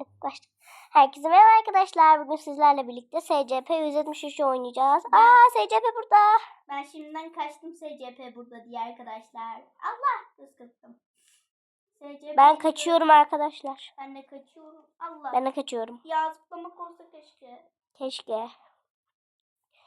Başla. Herkese merhaba arkadaşlar. Bugün sizlerle birlikte SCP 173 oynayacağız. Aa SCP burada. Ben şimdiden kaçtım SCP burada diye arkadaşlar. Allah göz kırptım. SCP Ben kaçıyorum arkadaşlar. Ben de kaçıyorum. Allah. Ben de kaçıyorum. Ya zıplamak olsa keşke. Keşke.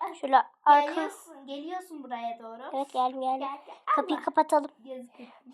Ay, Şöyle arka. Geliyorsun, geliyorsun buraya doğru. Evet geldim geldim. Gel gel. Kapıyı Allah. kapatalım.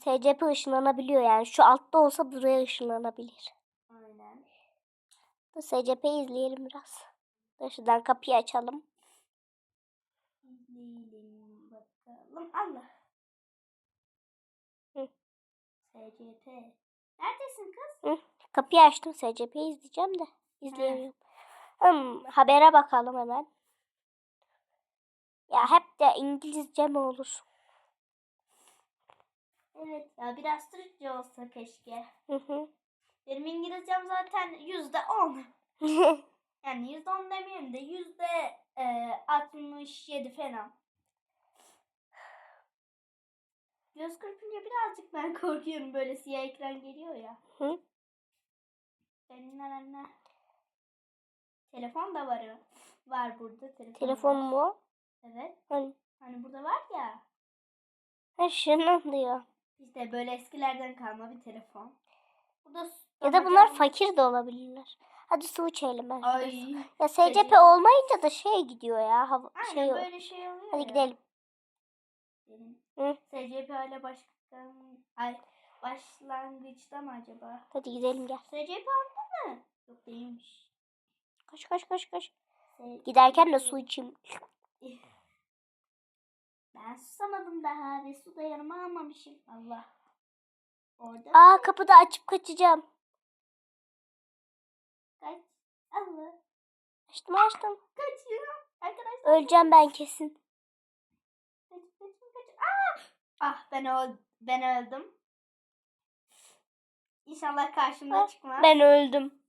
SCP ışınlanabiliyor yani. Şu altta olsa buraya ışınlanabilir. Dur SCP'yi izleyelim biraz. Dur şuradan kapıyı açalım. İzleyelim bakalım. Allah. Hı. SCP. Neredesin kız? Kapıyı açtım SCP'yi izleyeceğim de. İzleyemiyorum. Hmm, habere bakalım hemen. Ya hep de İngilizce mi olur? Evet ya biraz Türkçe olsa keşke. Hı hı. Benim İngilizcem zaten yüzde on. Yani yüzde on demeyeyim de yüzde e, altmış yedi falan. Göz kırpınca birazcık ben korkuyorum böyle siyah ekran geliyor ya. Hı. Benim anne. Telefon da var. Var burada telefon. Telefon var. mu? Evet. Hani, Hani burada var ya. ha şunun diyor. İşte böyle eskilerden kalma bir telefon. Burada Ya da bunlar fakir de olabilirler. Hadi su içelim ben. Ay. Ya SCP olmayınca da şey gidiyor ya. Hava, Aynen şey böyle şey oluyor Hadi ya. gidelim. Hı. SCP ile başkan... Ay başlangıçta mı acaba? Hadi gidelim gel. SCP altta mı? Yok değilmiş. Koş koş koş. S- Giderken de su içeyim. Ben susamadım daha ve su da yanıma almamışım. Allah. Orada Aa kapıda açıp kaçacağım. Allah. Açtım açtım. Kaçıyorum. Arkadaşlar. Öleceğim ben kesin. Aa! Ah ben öl ben öldüm. İnşallah karşımda Ah, çıkmaz. Ben öldüm.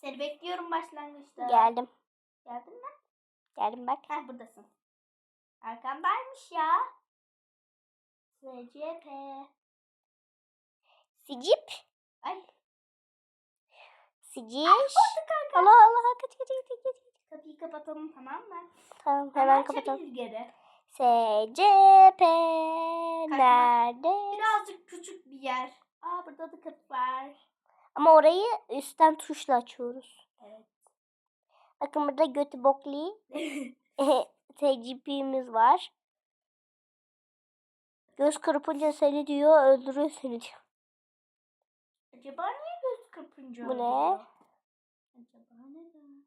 Seni bekliyorum başlangıçta. Geldim. Geldin mi? Geldim bak. Heh buradasın. Arkamdaymış ya. SCP. Sicip. Kanka. Allah Allah kaç kaç kaç kaç. Kapıyı kapatalım tamam mı? Tamam hemen kapatalım. geri. SCP nerede? Birazcık küçük bir yer. Aa burada da kapı var. Ama orayı üstten tuşla açıyoruz. Evet. Bakın burada götü bokli TCP'miz var. Göz kırpınca seni diyor, öldürüyor seni diyor. Acaba niye kırpınca Bu ne? Acaba neden?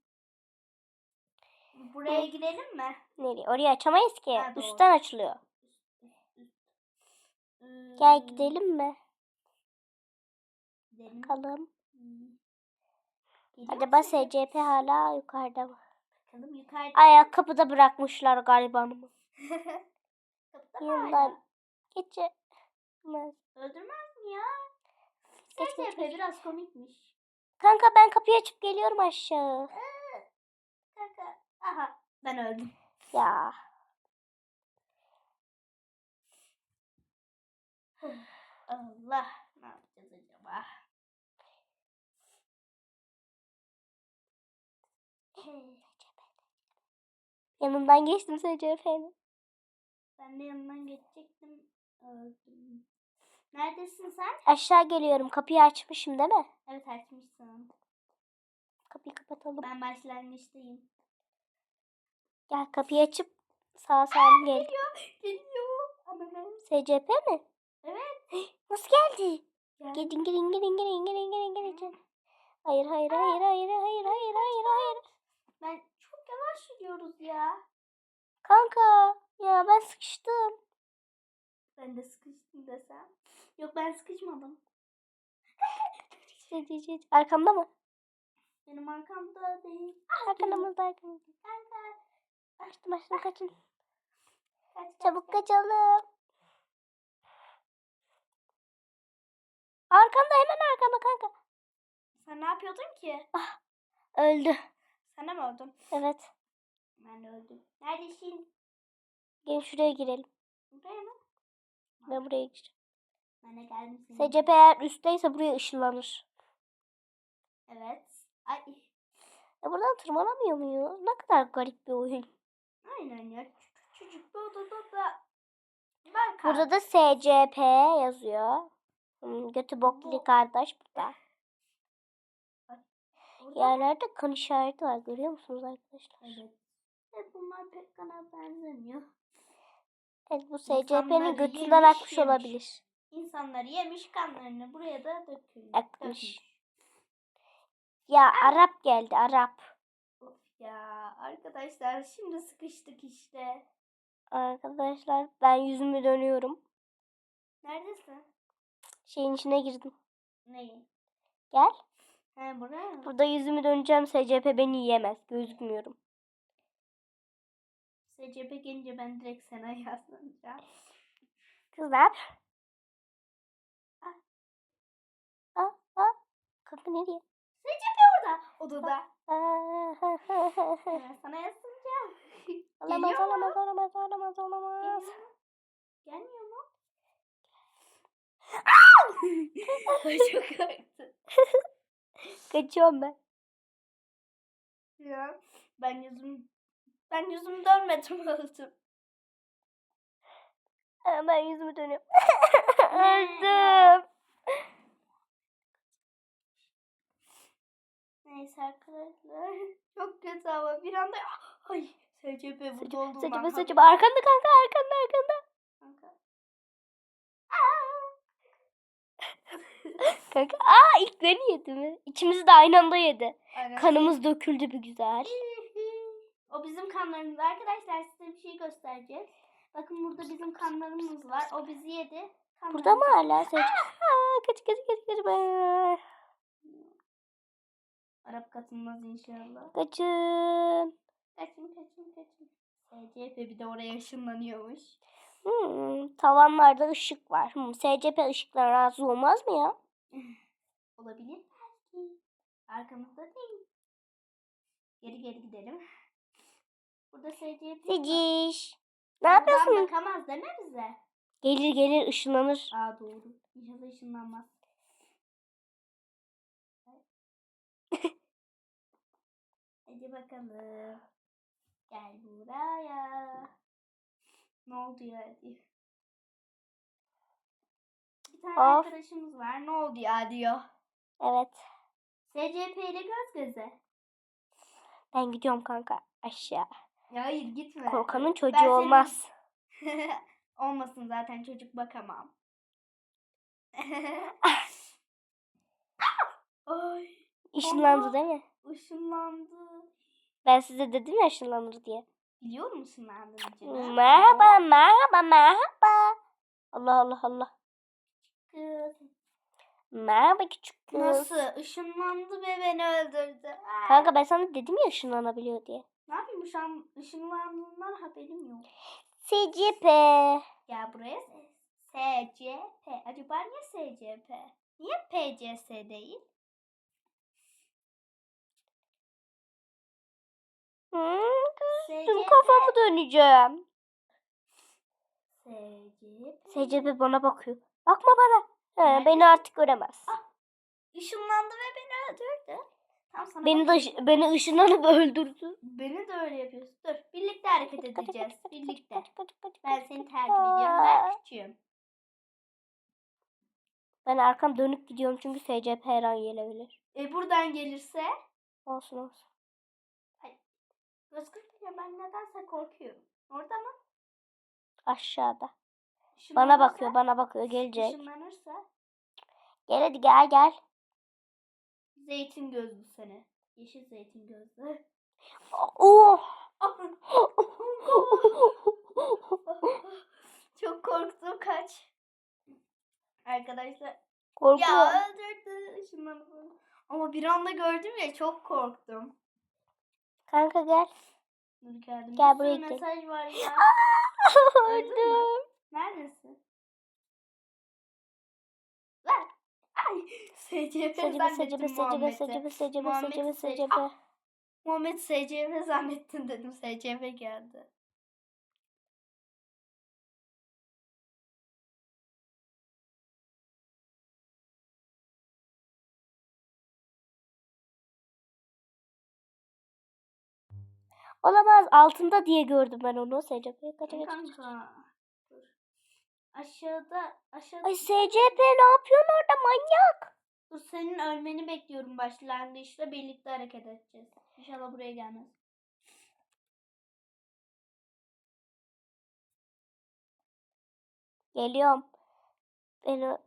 Buraya Hı. gidelim mi? Nereye? Orayı açamayız ki. Ha, doğru. Üstten açılıyor. Ee, Gel gidelim mi? Gidelim. Bakalım. Hmm. Acaba? SCP hala yukarıda mı? Bakalım yukarıda. Ay kapıda bırakmışlar galiba hanımı. Kapıda hala? geçemez. Öldürmez mi ya? Geç, SCP geç. biraz komikmiş. Kanka ben kapıyı açıp geliyorum aşağı. Kanka. Aha ben öldüm. Ya. Allah. Ne yapacağız acaba? Yanından geçtim SCP'nin. Ben de yanından geçecektim. Öldüm. Neredesin sen? Aşağı geliyorum. Kapıyı açmışım değil mi? Evet açmışsın. Kapıyı kapatalım. Ben başlangıçtayım. Gel kapıyı açıp sağ salim gel. Geliyor. Geliyor. Ben... SCP mi? Evet. Nasıl geldi? Gel. Gidin gidin gidin gidin gidin gidin gidin. Hayır hayır hayır hayır hayır hayır hayır hayır. Ben çok yavaş yürüyoruz ya. Kanka ya ben sıkıştım. Ben de sıkıştım desem. Yok ben sıkışmadım. Arkamda mı? Benim arkamda değil. Arkamda arkamda. Kanka. Açtım açtım kaçın. Kaç, kaç, Çabuk kaç. kaçalım. Arkanda hemen arkanda kanka. Sen ne yapıyordun ki? Öldü. Sen de mi öldün? Evet. Ben de öldüm. Neredesin? Gelin şuraya girelim. Buraya mı? Ben buraya gireceğim. Ben de geldim senin. SCP eğer üstteyse buraya ışınlanır. Evet. Ay. E buradan tırmanamıyor muyuz? Ne kadar garip bir oyun. Aynen ya. Küçücük bir odada da ben kaldım. Burada da SCP yazıyor. Hmm, götü bokli kardeş burada. Burada- Yerlerde kan işareti var. Görüyor musunuz arkadaşlar? Evet. Ve bunlar pek kana benzemiyor. Evet bu SCP'nin götünden akmış olabilir. İnsanlar yemiş kanlarını buraya da dökülmüş. Akmış. Ya Arap geldi Arap. Of ya arkadaşlar şimdi sıkıştık işte. Arkadaşlar ben yüzümü dönüyorum. Neredesin? Şeyin içine girdim. Neyi? Gel. He buraya mı? Burada yüzümü döneceğim. SCP beni yiyemez. Gözükmüyorum. SCP gelince ben direkt sana yaslanacağım. Kızlar. Kanka nereye? SCP orada. Odada. Aa, Hemen sana yaslanacağım. olamaz, Geliyor mu? olamaz, olamaz, olamaz, olamaz. Geliyor mu? Gelmiyor mu? Ay çok korktum. Kaçıyorum ben. Ya ben yüzüm ben yüzümü dönmedim öldüm. Aa, Ben yüzümü dönüyorum. Öldüm. Neyse arkadaşlar. Çok kötü ama bir anda ay SCP burada saçma haberim saçma. Arkanda kanka arkanda arkanda. kanka. Kanka aa ilk beni yedi mi? İkimizi de aynı anda yedi. Aynen. Kanımız döküldü bir güzel. O bizim kanlarımız. Arkadaşlar size bir şey göstereceğiz. Bakın burada bizim kanlarımız var. O bizi yedi. Burada mı Kanlarımız- hala kaç kaç kaç kaç. Arap katılmaz inşallah. Kaçın. Kaçın kaçın kaçın. SCP bir de oraya ışınlanıyormuş. Hmm, tavanlarda ışık var. Hmm, SCP ışıktan razı olmaz mı ya? Olabilir belki. Arkamızda değil. Geri geri gidelim. Burada SCP. Seciş. Ne yapıyorsun? Bakamaz mi bize? Gelir gelir ışınlanır. Aa doğru. İnşallah ışınlanmaz. Hadi bakalım. Gel buraya. Ne oldu ya diyor. Bir tane Of. arkadaşımız var. Ne oldu ya diyor. Evet. SCP ile göz göze. Ben gidiyorum kanka aşağı. Ya hayır gitme. Korkanın Ben çocuğu senin- olmaz. Olmasın zaten çocuk bakamam. Ay Işınlandı Aha. değil mi? ışınlandı. Ben size dedim ya ışınlanır diye. Biliyor musun ışınlandığını? Merhaba merhaba merhaba. Allah Allah Allah. Kız. Merhaba küçük kız. Nasıl? Işınlandı ve beni öldürdü. Kanka ben sana dedim ya ışınlanabiliyor diye. Ne yapayım şu an ışınlandığından haberim yok. SCP. Gel buraya. SCP. Acaba niye SCP? Niye PCS değil? Hmm, SCP. kafamı döneceğim. SCP bana bakıyor. Bakma bana. He, beni artık göremez. Işınlandı ve beni öldürdü. Tam sana Beni de beni ışınlanıp öldürdü. Beni de öyle yapıyorsun. Dur. Birlikte hareket edeceğiz. Birlikte. Ben seni takip ediyorum. Ben küçüğüm. Ben arkam dönük gidiyorum çünkü SCP her an gelebilir. E buradan gelirse Olsun olsun. Özgür ya ben nedense korkuyorum. Orada mı? Aşağıda. Bana bakıyor bana bakıyor gelecek. Işınlanırsa Gel hadi gel gel. zeytin gözlü seni. Yeşil zeytin gözlü. Oh. Çok korktum kaç. Arkadaşlar Korkuyorum. ya öldürdü. Ama bir anda gördüm ya çok korktum. Kanka gel. Dur geldim. Gel buraya gidelim. mesaj var ya. Öldüm. Neredesin? Lan. Ay. SCP Secebe zannettim secebe secebe Muhammed'i. secebe secebe Muhammed secebe Se- secebe. Ah! Muhammed SCP zannettim dedim. SCP geldi. Olamaz altında diye gördüm ben onu. SCP. Kanka. Dur. Aşağıda aşağıda. Ay SCP ne yapıyorsun orada manyak? Dur senin ölmeni bekliyorum başlangıçta birlikte hareket edeceğiz. İnşallah buraya gelmez. Geliyorum. Beni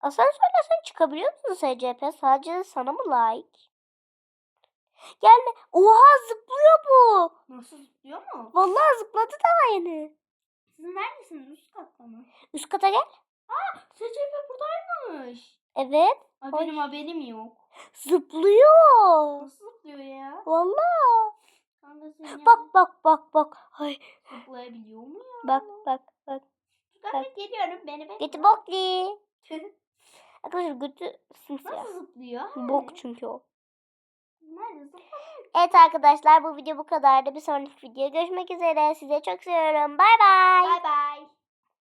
asansörle sen çıkabiliyor musun SCP? Sadece sana mı like? Gelme. Oha zıplıyor bu. Nasıl zıplıyor mu? Vallahi zıpladı daha yeni. Siz neredesiniz? Üst katta mı? Üst kata gel. SCP buradaymış. Evet. Ay, benim haberim yok. Zıplıyor. Nasıl zıplıyor ya? Vallahi. Bak bak bak bak. Ay zıplayabiliyor mu ya? bak bak bak. Ben geliyorum beni bekle. Götü bokli. Arkadaşlar götü simsiyah. Nasıl zıplıyor? Bok çünkü o. Evet arkadaşlar bu video bu kadardı. Bir sonraki videoya görüşmek üzere. Size çok seviyorum. Bay bay. Bay bay.